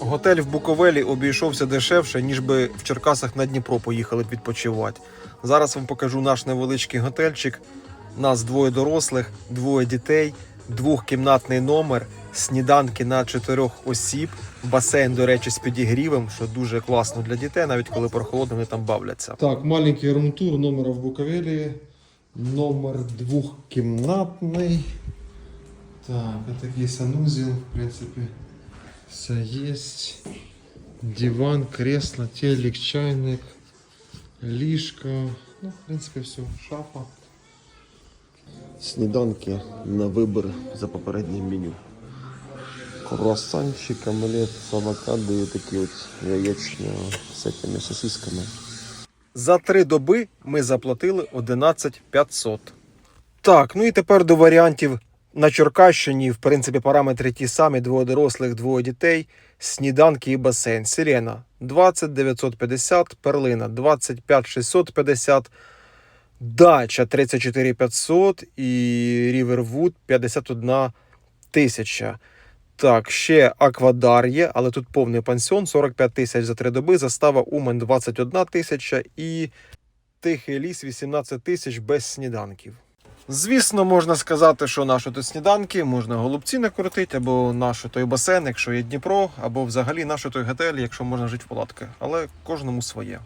Готель в Буковелі обійшовся дешевше, ніж би в Черкасах на Дніпро поїхали б відпочивати. Зараз вам покажу наш невеличкий готельчик. Нас двоє дорослих, двоє дітей, двохкімнатний номер, сніданки на чотирьох осіб, басейн, до речі, з підігрівом, що дуже класно для дітей, навіть коли прохолодно вони там бавляться. Так, маленький румтур номера в Буковелі. Номер двухкімнатний. Так, такий санузел, в принципі, все є. Диван, кресло, телек, чайник, ліжко. Ну, в принципі, все, шафа. Сніданки на вибір за попереднім меню. Круасанчик, омлет авокадо і такі от яєчня з цими сосисками. За три доби ми заплатили 11 500. Так, ну і тепер до варіантів на Черкащині. В принципі, параметри ті самі: двоє дорослих, двоє дітей, сніданки і басейн. Сирена 20 950, перлина 25 650, дача 34 500 і Рівервуд 51 тисяча. Так, ще Аквадар є, але тут повний пансіон 45 тисяч за три доби, застава Умен 21 тисяча і Тихий ліс 18 тисяч без сніданків. Звісно, можна сказати, що наші тут сніданки, можна голубці накрутити, або наш той басейн, якщо є Дніпро, або взагалі наш той готель, якщо можна жити в палатки. Але кожному своє.